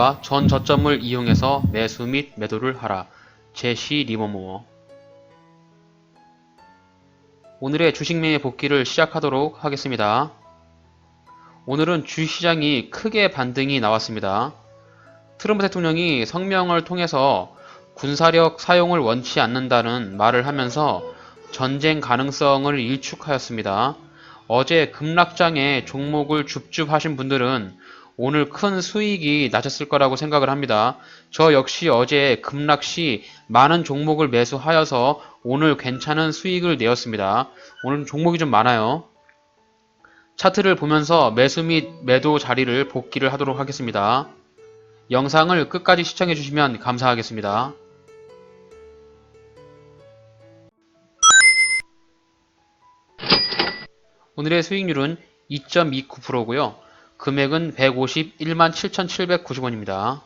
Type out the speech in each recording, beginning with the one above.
전 고점과 전 저점을 이용해서 매수 및 매도를 하라. 제시 리버모어 오늘의 주식매매 복귀를 시작하도록 하겠습니다. 오늘은 주시장이 크게 반등이 나왔습니다. 트럼프 대통령이 성명을 통해서 군사력 사용을 원치 않는다는 말을 하면서 전쟁 가능성을 일축하였습니다. 어제 급락장에 종목을 줍줍 하신 분들은 오늘 큰 수익이 나셨을 거라고 생각을 합니다. 저 역시 어제 급락 시 많은 종목을 매수하여서 오늘 괜찮은 수익을 내었습니다. 오늘 종목이 좀 많아요. 차트를 보면서 매수 및 매도 자리를 복귀를 하도록 하겠습니다. 영상을 끝까지 시청해 주시면 감사하겠습니다. 오늘의 수익률은 2.29%고요. 금액은 151만 7,790원입니다.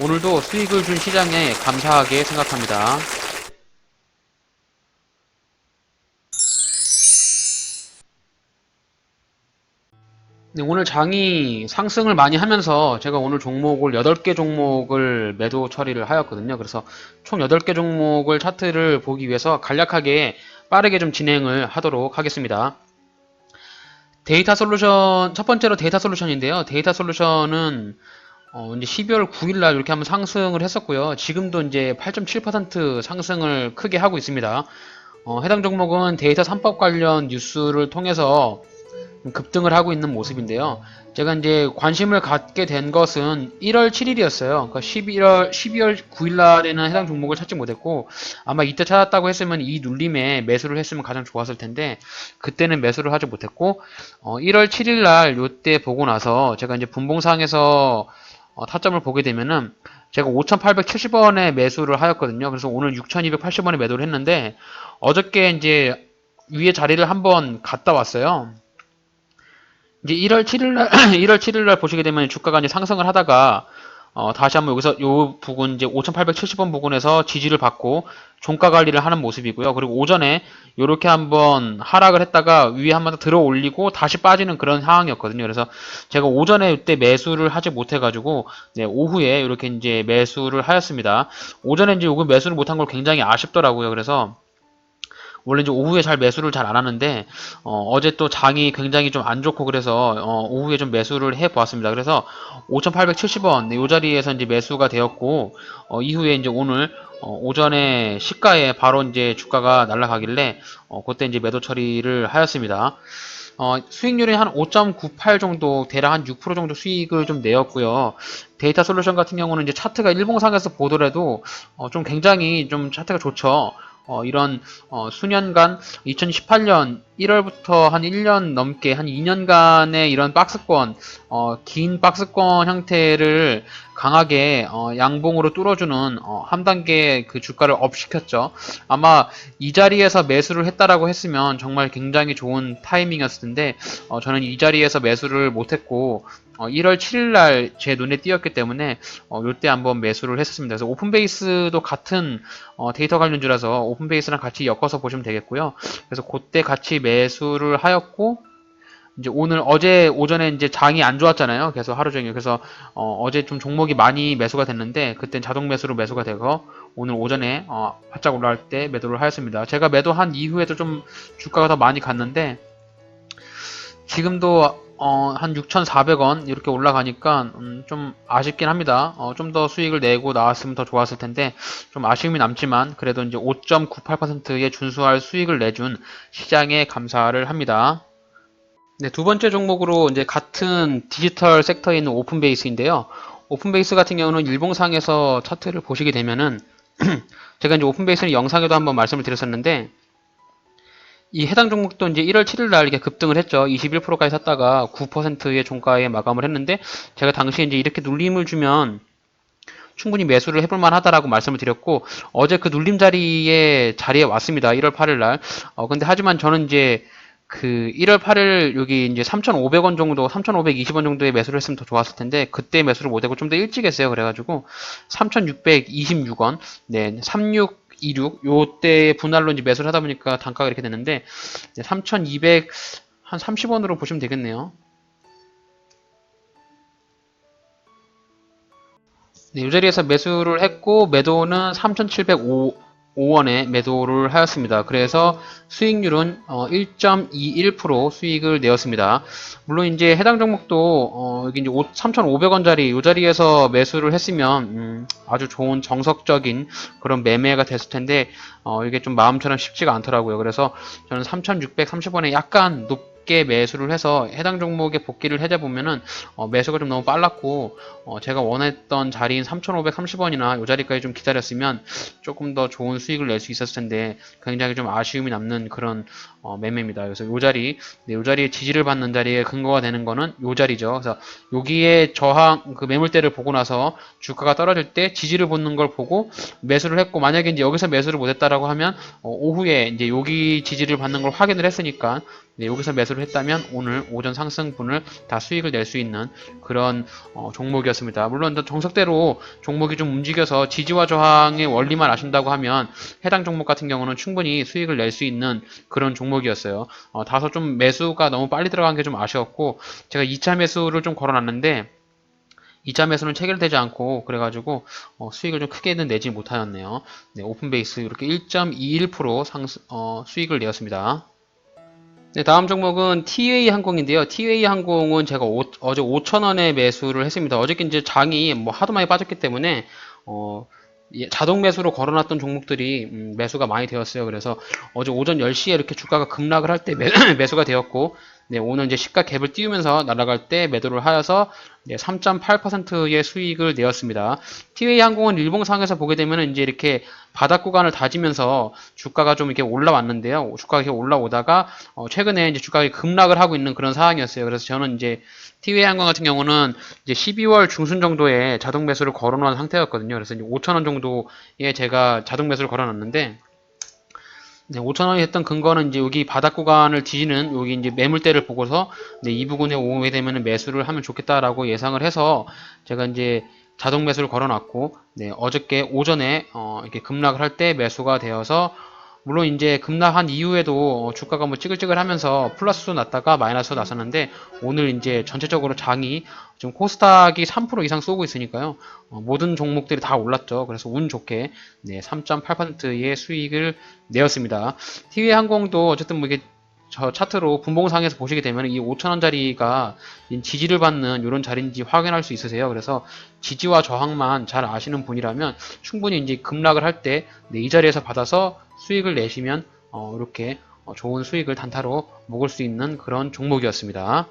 오늘도 수익을 준 시장에 감사하게 생각합니다. 네, 오늘 장이 상승을 많이 하면서 제가 오늘 종목을 8개 종목을 매도 처리를 하였거든요. 그래서 총 8개 종목을 차트를 보기 위해서 간략하게 빠르게 좀 진행을 하도록 하겠습니다. 데이터 솔루션, 첫 번째로 데이터 솔루션인데요. 데이터 솔루션은 어, 이제 12월 9일 날 이렇게 한번 상승을 했었고요. 지금도 이제 8.7% 상승을 크게 하고 있습니다. 어, 해당 종목은 데이터 3법 관련 뉴스를 통해서 급등을 하고 있는 모습인데요. 제가 이제 관심을 갖게 된 것은 1월 7일이었어요. 그러니까 11월, 12월 9일 날에는 해당 종목을 찾지 못했고, 아마 이때 찾았다고 했으면 이 눌림에 매수를 했으면 가장 좋았을 텐데, 그때는 매수를 하지 못했고, 어, 1월 7일 날 요때 보고 나서 제가 이제 분봉상에서 어, 타점을 보게 되면은, 제가 5,870원에 매수를 하였거든요. 그래서 오늘 6,280원에 매도를 했는데, 어저께 이제 위에 자리를 한번 갔다 왔어요. 이제 1월 7일 날 1월 7일 날 보시게 되면 주가가 이제 상승을 하다가 어, 다시 한번 여기서 요 부분 이제 5,870원 부근에서 지지를 받고 종가 관리를 하는 모습이고요. 그리고 오전에 요렇게 한번 하락을 했다가 위에 한번 더 들어 올리고 다시 빠지는 그런 상황이었거든요. 그래서 제가 오전에 이때 매수를 하지 못해 가지고 네, 오후에 이렇게 이제 매수를 하였습니다. 오전에 이제 요거 매수를 못한 걸 굉장히 아쉽더라고요. 그래서 원래 이제 오후에 잘 매수를 잘 안 하는데 어, 제또 장이 굉장히 좀 안 좋고 그래서 어, 오후에 좀 매수를 해 보았습니다. 그래서 5,870원 이 자리에서 이제 매수가 되었고 어, 이후에 이제 오늘 어, 오전에 시가에 바로 이제 주가가 날아가길래 어, 그때 이제 매도 처리를 하였습니다. 어, 수익률이 한 5.98 정도, 대략 한 6% 정도 수익을 좀 내었고요. 데이터 솔루션 같은 경우는 이제 차트가 일봉상에서 보더라도 어, 좀 굉장히 좀 차트가 좋죠. 어, 이런 어, 수년간 2018년 1월부터 한 1년 넘게 한 2년간의 이런 박스권 어, 긴 박스권 형태를 강하게 어, 양봉으로 뚫어주는 어, 한 단계 그 주가를 업 시켰죠. 아마 이 자리에서 매수를 했다라고 했으면 정말 굉장히 좋은 타이밍이었을 텐데 어, 저는 이 자리에서 매수를 못했고 어, 1월 7일 날 제 눈에 띄었기 때문에 어, 이때 한번 매수를 했었습니다. 그래서 오픈베이스도 같은 어, 데이터 관련주라서 오픈베이스랑 같이 엮어서 보시면 되겠고요. 그래서 그때 같이 매수를 하였고 이제 오늘 어제 오전에 이제 장이 안 좋았잖아요. 그래서 하루 종일 그래서 어, 제좀 종목이 많이 매수가 됐는데 그땐 자동 매수로 매수가 되고 오늘 오전에 어, 바짝 올라갈 때 매도를 하였습니다. 제가 매도한 이후에도 좀 주가가 더 많이 갔는데 지금도 어, 한 6,400원 이렇게 올라가니까 음, 좀 아쉽긴 합니다. 어, 좀 더 수익을 내고 나왔으면 더 좋았을 텐데 좀 아쉬움이 남지만 그래도 이제 5.98%의 준수할 수익을 내준 시장에 감사를 합니다. 네, 두 번째 종목으로 이제 같은 디지털 섹터에 있는 오픈베이스인데요. 오픈베이스 같은 경우는 일봉상에서 차트를 보시게 되면은 제가 이제 오픈베이스는 영상에도 한번 말씀을 드렸었는데 이 해당 종목도 이제 1월 7일 날 이렇게 급등을 했죠. 21%까지 샀다가 9%의 종가에 마감을 했는데 제가 당시에 이제 이렇게 눌림을 주면 충분히 매수를 해볼 만하다라고 말씀을 드렸고 어제 그 눌림 자리에 자리에 왔습니다. 1월 8일 날. 어 근데 하지만 저는 이제 그 1월 8일 여기 이제 3,500원 정도, 3,520원 정도에 매수를 했으면 더 좋았을 텐데 그때 매수를 못 하고 좀 더 일찍 했어요. 그래가지고 3,626원, 네, 36 26 요때 분할로 이제 매수를 하다 보니까 단가가 이렇게 되는데 3,200 한 30원으로 보시면 되겠네요. 네, 이 자리에서 매수를 했고 매도는 3,705 원에 매도를 하였습니다. 그래서 수익률은 어, 1.21% 수익을 내었습니다. 물론 이제 해당 종목도 어, 여기 이제 3,500원짜리 이 자리에서 매수를 했으면 음, 아주 좋은 정석적인 그런 매매가 됐을 텐데 어, 이게 좀 마음처럼 쉽지가 않더라고요. 그래서 저는 3,630원에 약간 높 게 매수를 해서 해당 종목에 복귀를 해자 보면은 어, 매수가 좀 너무 빨랐고 어, 제가 원했던 자리인 3,530원이나 이 자리까지 좀 기다렸으면 조금 더 좋은 수익을 낼 수 있었을 텐데 굉장히 좀 아쉬움이 남는 그런 어, 매매입니다. 그래서 이 자리, 네, 이 자리에 지지를 받는 자리에 근거가 되는 거는 이 자리죠. 그래서 여기에 저항 그 매물대를 보고 나서 주가가 떨어질 때 지지를 보는 걸 보고 매수를 했고 만약에 이제 여기서 매수를 못했다라고 하면 어, 오후에 이제 여기 지지를 받는 걸 확인을 했으니까 네, 여기서 매수를 했다면 오늘 오전 상승분을 다 수익을 낼 수 있는 그런 어, 종목이었습니다. 물론 정석대로 종목이 좀 움직여서 지지와 저항의 원리만 아신다고 하면 해당 종목 같은 경우는 충분히 수익을 낼 수 있는 그런 종목이었어요. 어, 다소 좀 매수가 너무 빨리 들어간 게 좀 아쉬웠고 제가 2차 매수를 좀 걸어놨는데 2차 매수는 체결되지 않고 그래가지고 어, 수익을 좀 크게는 내지 못하였네요. 네, 오픈 베이스 이렇게 1.21% 상승, 어, 수익을 내었습니다. 네, 다음 종목은 TA 항공인데요. TA 항공은 제가 오, 어제 5,000원에 매수를 했습니다. 어저께 이제 장이 뭐 하도 많이 빠졌기 때문에 어, 예, 자동 매수로 걸어놨던 종목들이 음, 매수가 많이 되었어요. 그래서 어제 오전 10시에 이렇게 주가가 급락을 할 때 매수가 되었고 네, 오늘 이제 시가 갭을 띄우면서 날아갈 때 매도를 하여서 네, 3.8%의 수익을 내었습니다. 티웨이 항공은 일봉상에서 보게 되면 이제 이렇게 바닥 구간을 다지면서 주가가 좀 이렇게 올라왔는데요. 주가가 이렇게 올라오다가 어, 최근에 이제 주가가 급락을 하고 있는 그런 상황이었어요. 그래서 저는 이제 티웨이 항공 같은 경우는 이제 12월 중순 정도에 자동 매수를 걸어놓은 상태였거든요. 그래서 이제 5,000원 정도에 제가 자동 매수를 걸어놨는데 네, 5천원이 했던 근거는 이제 여기 바닥 구간을 뒤지는 여기 이제 매물대를 보고서 네, 이 부분에 오게 되면 매수를 하면 좋겠다라고 예상을 해서 제가 이제 자동 매수를 걸어놨고 네, 어저께 오전에 어, 이렇게 급락을 할 때 매수가 되어서 물론 이제 급락한 이후에도 주가가 뭐 찌글찌글 하면서 플러스 났다가 마이너스 났었는데 오늘 이제 전체적으로 장이 지금 코스닥이 3% 이상 쏘고 있으니까요. 어, 모든 종목들이 다 올랐죠. 그래서 운 좋게 네, 3.8%의 수익을 내었습니다. TV 항공도 어쨌든 뭐 이게 저 차트로 분봉상에서 보시게 되면 이 5천원짜리가 지지를 받는 이런 자리인지 확인할 수 있으세요. 그래서 지지와 저항만 잘 아시는 분이라면 충분히 이제 급락을 할 때이 네, 자리에서 받아서 수익을 내시면 어, 이렇게 어, 좋은 수익을 단타로 먹을 수 있는 그런 종목이었습니다.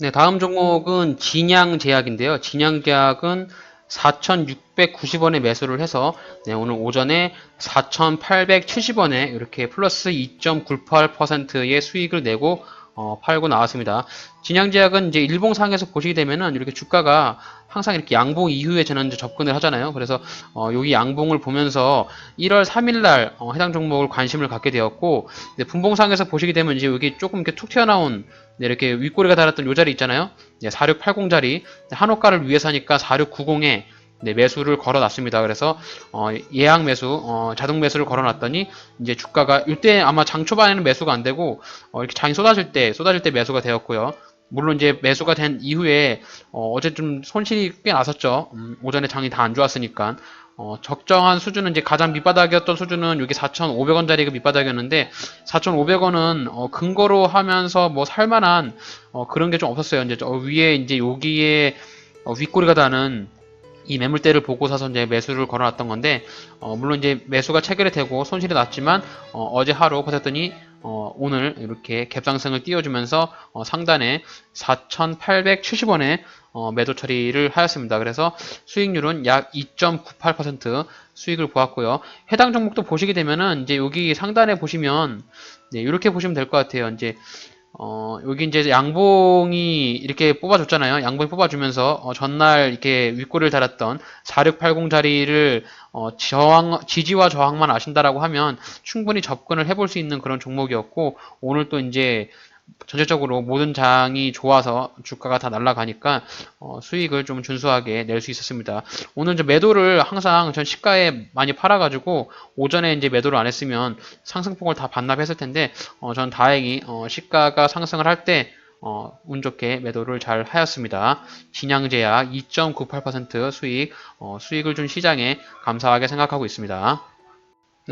네, 다음 종목은 진양제약인데요. 진양제약은 4,690원에 매수를 해서 네, 오늘 오전에 4,870원에 이렇게 플러스 2.98%의 수익을 내고 어, 팔고 나왔습니다. 진양제약은 이제 일봉상에서 보시게 되면은 이렇게 주가가 항상 이렇게 양봉 이후에 저는 이제 접근을 하잖아요. 그래서 어, 여기 양봉을 보면서 1월 3일날 어, 해당 종목을 관심을 갖게 되었고 분봉상에서 보시게 되면 이제 여기 조금 이렇게 툭 튀어나온 네, 이렇게 윗꼬리가 달았던 요 자리 있잖아요. 네, 4680 자리 한호가를 위해서 하니까 4690에 네, 매수를 걸어놨습니다. 그래서 어, 예약 매수, 어, 자동 매수를 걸어놨더니 이제 주가가 이때 아마 장 초반에는 매수가 안 되고 어, 이렇게 장이 쏟아질 때 쏟아질 때 매수가 되었고요. 물론 이제 매수가 된 이후에 어, 어제 좀 손실이 꽤 났었죠. 음, 오전에 장이 다 안 좋았으니까 어, 적정한 수준은 이제 가장 밑바닥이었던 수준은 여기 4,500원짜리가 밑바닥이었는데 4,500원은 어, 근거로 하면서 뭐 살만한 어, 그런 게 좀 없었어요. 이제 위에 이제 여기에 어, 윗꼬리가 다는 이 매물대를 보고 사서 이제 매수를 걸어놨던 건데 어, 물론 이제 매수가 체결이 되고 손실이 났지만 어, 제 하루 버텼더니 어, 오늘 이렇게 갭상승을 띄워주면서 어, 상단에 4,870원에 어, 매도 처리를 하였습니다. 그래서 수익률은 약 2.98% 수익을 보았고요. 해당 종목도 보시게 되면은 이제 여기 상단에 보시면 네, 이렇게 보시면 될 것 같아요. 이제 어, 여기 이제 양봉이 이렇게 뽑아줬잖아요. 양봉이 뽑아주면서 어, 전날 이렇게 윗골을 달았던 4680 자리를 어, 저항, 지지와 저항만 아신다라고 하면 충분히 접근을 해볼 수 있는 그런 종목이었고 오늘 또 이제 전체적으로 모든 장이 좋아서 주가가 다 날아가니까 어, 수익을 좀 준수하게 낼 수 있었습니다. 오늘 이제 매도를 항상 전 시가에 많이 팔아가지고 오전에 이제 매도를 안 했으면 상승폭을 다 반납했을 텐데 어, 전 다행히 어, 시가가 상승을 할때 어, 운 좋게 매도를 잘 하였습니다. 진양제약 2.98% 수익, 어, 수익을 준 시장에 감사하게 생각하고 있습니다.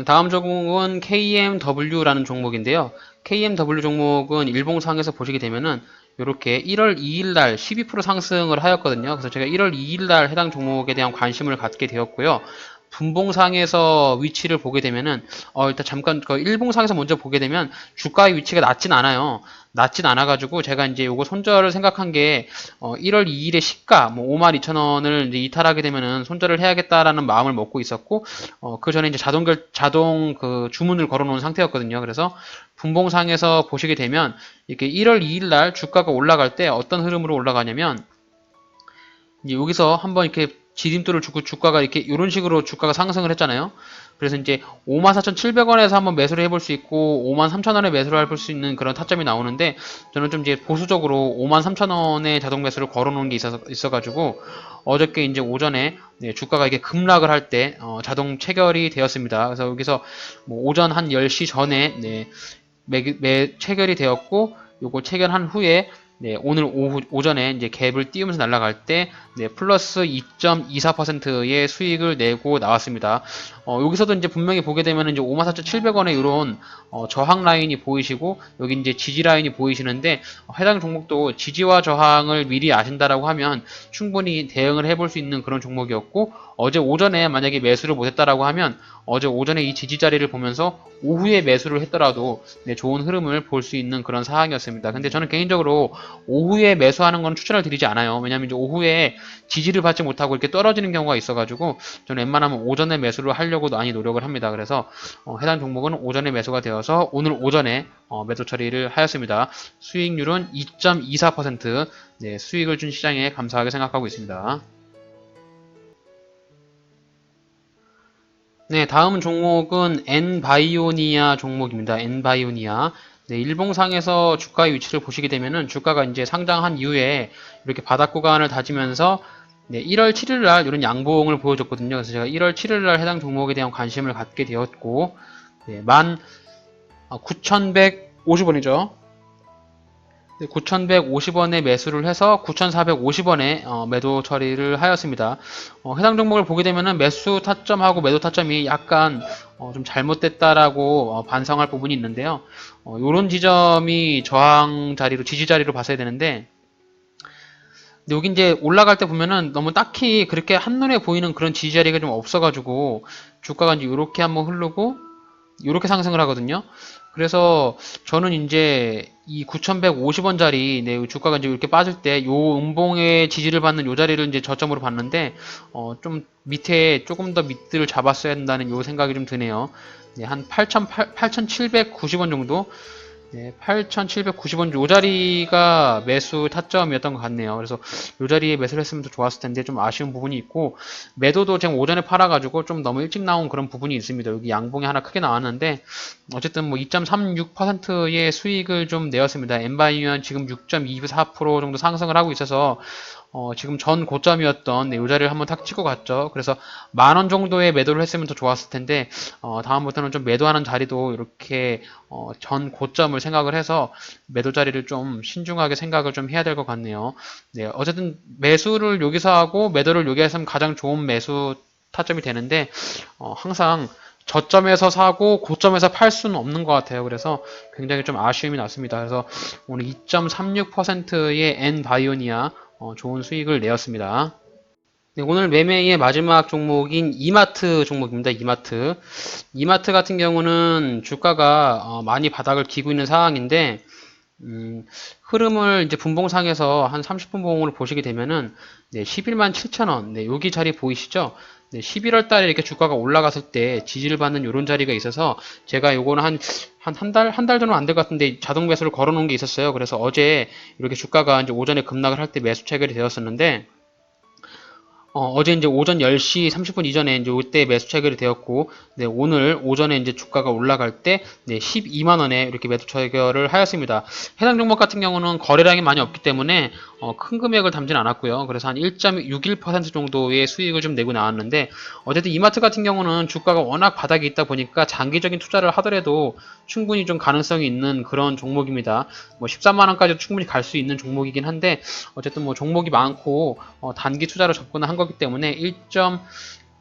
다음 종목은 KMW라는 종목인데요. KMW 종목은 일봉상에서 보시게 되면은 이렇게 1월 2일 날 12% 상승을 하였거든요. 그래서 제가 1월 2일 날 해당 종목에 대한 관심을 갖게 되었고요. 분봉상에서 위치를 보게 되면은 어 일단 잠깐 그 일봉상에서 먼저 보게 되면 주가의 위치가 낮진 않아요. 낮진 않아 가지고 제가 이제 요거 손절을 생각한 게 어, 1월 2일에 시가 뭐 5만 2천 원을 이제 이탈하게 되면은 손절을 해야겠다라는 마음을 먹고 있었고 어, 그 전에 이제 자동 결 자동 그 주문을 걸어 놓은 상태였거든요. 그래서 분봉상에서 보시게 되면 이렇게 1월 2일 날 주가가 올라갈 때 어떤 흐름으로 올라가냐면 여기서 한번 이렇게 지dim돌을 주고 주가가 이렇게 이런 식으로 주가가 상승을 했잖아요. 그래서 이제 54,700원에서 한번 매수를 해볼 수 있고 53,000원에 매수를 해볼 수 있는 그런 타점이 나오는데 저는 좀 이제 보수적으로 53,000원에 자동 매수를 걸어놓은 게 있어서 있어가지고 어저께 이제 오전에 네, 주가가 이게 급락을 할때 어, 자동 체결이 되었습니다. 그래서 여기서 뭐 오전 한 10시 전에 네, 매, 매 체결이 되었고 요거 체결한 후에 네, 오늘 오후, 오전에 이제 갭을 띄우면서 날아갈 때, 네, 플러스 2.24%의 수익을 내고 나왔습니다. 어, 여기서도 이제 분명히 보게 되면 이제 54,700원에 이런 어, 저항 라인이 보이시고, 여기 이제 지지 라인이 보이시는데, 어, 해당 종목도 지지와 저항을 미리 아신다라고 하면 충분히 대응을 해볼 수 있는 그런 종목이었고, 어제 오전에 만약에 매수를 못했다라고 하면 어제 오전에 이 지지 자리를 보면서 오후에 매수를 했더라도 네, 좋은 흐름을 볼 수 있는 그런 상황이었습니다. 근데 저는 개인적으로 오후에 매수하는 건 추천을 드리지 않아요. 왜냐하면 이제 오후에 지지를 받지 못하고 이렇게 떨어지는 경우가 있어가지고 저는 웬만하면 오전에 매수를 하려고 많이 노력을 합니다. 그래서 어, 해당 종목은 오전에 매수가 되어서 오늘 오전에 어, 매도 처리를 하였습니다. 수익률은 2.24% 네, 수익을 준 시장에 감사하게 생각하고 있습니다. 네, 다음 종목은 엔바이오니아 종목입니다. 엔바이오니아. 네, 일봉상에서 주가의 위치를 보시게 되면은 주가가 이제 상장한 이후에 이렇게 바닥 구간을 다지면서 네, 1월 7일 날 이런 양봉을 보여줬거든요. 그래서 제가 1월 7일 날 해당 종목에 대한 관심을 갖게 되었고, 네, 만 9,150원이죠. 9,150원에 매수를 해서 9,450원에 어, 매도 처리를 하였습니다. 어, 해당 종목을 보게 되면은 매수 타점하고 매도 타점이 약간 어, 좀 잘못됐다라고 어, 반성할 부분이 있는데요. 이런 지점이 저항 자리로 지지 자리로 봤어야 되는데 여기 이제 올라갈 때 보면은 너무 딱히 그렇게 한눈에 보이는 그런 지지 자리가 좀 없어가지고 주가가 이제 이렇게 한번 흐르고 이렇게 상승을 하거든요. 그래서 저는 이제 이 9,150원짜리 네, 주가가 이제 이렇게 빠질 때 요 음봉의 지지를 받는 요 자리를 이제 저점으로 봤는데 어, 좀 밑에 조금 더 밑을 잡았어야 한다는 요 생각이 좀 드네요. 네, 한 8,790원 정도 네, 8,790원 요 자리가 매수 타점이었던 것 같네요. 그래서 요 자리에 매수를 했으면 더 좋았을 텐데 좀 아쉬운 부분이 있고 매도도 지금 오전에 팔아가지고 좀 너무 일찍 나온 그런 부분이 있습니다. 여기 양봉이 하나 크게 나왔는데 어쨌든 뭐 2.36%의 수익을 좀 내었습니다. 엔바이면 지금 6.24% 정도 상승을 하고 있어서 어, 지금 전 고점이었던 네, 이 자리를 한번 탁 치고 갔죠. 그래서 만 원 정도의 매도를 했으면 더 좋았을 텐데 어, 다음부터는 좀 매도하는 자리도 이렇게 어, 전 고점을 생각을 해서 매도 자리를 좀 신중하게 생각을 좀 해야 될 것 같네요. 네, 어쨌든 매수를 여기서 하고 매도를 여기에서 하면 가장 좋은 매수 타점이 되는데 어, 항상 저점에서 사고 고점에서 팔 수는 없는 것 같아요. 그래서 굉장히 좀 아쉬움이 났습니다. 그래서 오늘 2.36%의 N바이오니아 어, 좋은 수익을 내었습니다. 네, 오늘 매매의 마지막 종목인 이마트 종목입니다. 이마트. 이마트 같은 경우는 주가가 어, 많이 바닥을 기고 있는 상황인데 음, 흐름을 이제 분봉상에서 한 30분 봉으로 보시게 되면은 네, 11만 7천원 네, 여기 자리 보이시죠? 네, 11월 달에 이렇게 주가가 올라갔을 때 지지를 받는 이런 자리가 있어서 제가 요거는 한 한 한 달 한 달 정도 안 될 것 같은데 자동 매수를 걸어 놓은 게 있었어요. 그래서 어제 이렇게 주가가 이제 오전에 급락을 할 때 매수 체결이 되었었는데 어, 제 이제 오전 10시 30분 이전에 이제 이때 매수 체결이 되었고, 네, 오늘 오전에 이제 주가가 올라갈 때, 네, 12만원에 이렇게 매도 체결을 하였습니다. 해당 종목 같은 경우는 거래량이 많이 없기 때문에, 어, 큰 금액을 담진 않았고요. 그래서 한 1.61% 정도의 수익을 좀 내고 나왔는데, 어쨌든 이마트 같은 경우는 주가가 워낙 바닥에 있다 보니까 장기적인 투자를 하더라도 충분히 좀 가능성이 있는 그런 종목입니다. 뭐 13만원까지도 충분히 갈 수 있는 종목이긴 한데, 어쨌든 뭐 종목이 많고, 어, 단기 투자로 접근을 한 거기 때문에 1.16,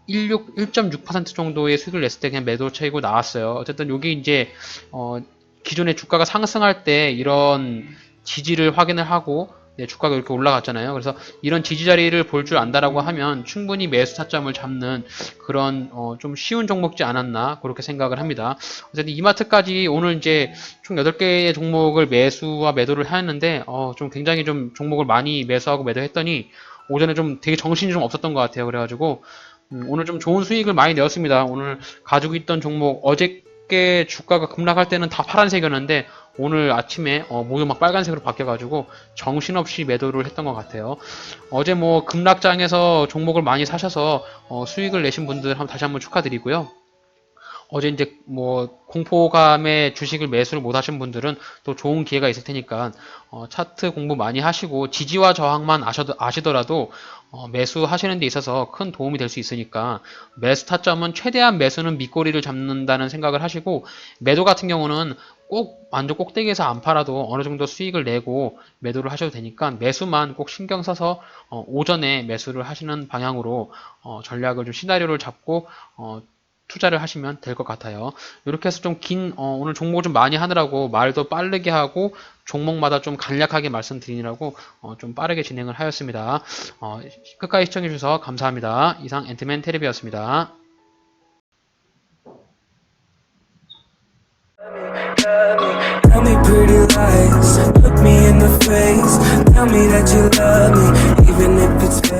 1.6% 정도의 수익을 냈을 때 그냥 매도 채고 나왔어요. 어쨌든 여기 이제 어, 기존의 주가가 상승할 때 이런 지지를 확인을 하고 네, 주가가 이렇게 올라갔잖아요. 그래서 이런 지지 자리를 볼 줄 안다라고 하면 충분히 매수 타점을 잡는 그런 어, 좀 쉬운 종목지 않았나 그렇게 생각을 합니다. 어쨌든 이마트까지 오늘 이제 총 8개의 종목을 매수와 매도를 하였는데 어, 좀 굉장히 좀 종목을 많이 매수하고 매도했더니 오전에 좀 되게 정신이 좀 없었던 것 같아요. 그래가지고 음, 오늘 좀 좋은 수익을 많이 내었습니다. 오늘 가지고 있던 종목 어저께 주가가 급락할 때는 다 파란색이었는데 오늘 아침에 어, 모두 막 빨간색으로 바뀌어가지고 정신없이 매도를 했던 것 같아요. 어제 뭐 급락장에서 종목을 많이 사셔서 어, 수익을 내신 분들 한번 다시 한번 축하드리고요. 어제 이제 뭐 공포감에 주식을 매수를 못 하신 분들은 또 좋은 기회가 있을 테니까 어, 차트 공부 많이 하시고 지지와 저항만 아셔도, 아시더라도 어, 매수하시는 데 있어서 큰 도움이 될 수 있으니까 매수 타점은 최대한 매수는 밑꼬리를 잡는다는 생각을 하시고 매도 같은 경우는 꼭 완전 꼭대기에서 안 팔아도 어느 정도 수익을 내고 매도를 하셔도 되니까 매수만 꼭 신경 써서 어, 오전에 매수를 하시는 방향으로 어, 전략을 좀 시나리오를 잡고 어, 투자를 하시면 될 것 같아요. 이렇게 해서 좀 긴, 어, 오늘 종목을 좀 많이 하느라고 말도 빠르게 하고 종목마다 좀 간략하게 말씀드리느라고 어, 좀 빠르게 진행을 하였습니다. 어, 끝까지 시청해주셔서 감사합니다. 이상 앤트맨 테레비였습니다. Me,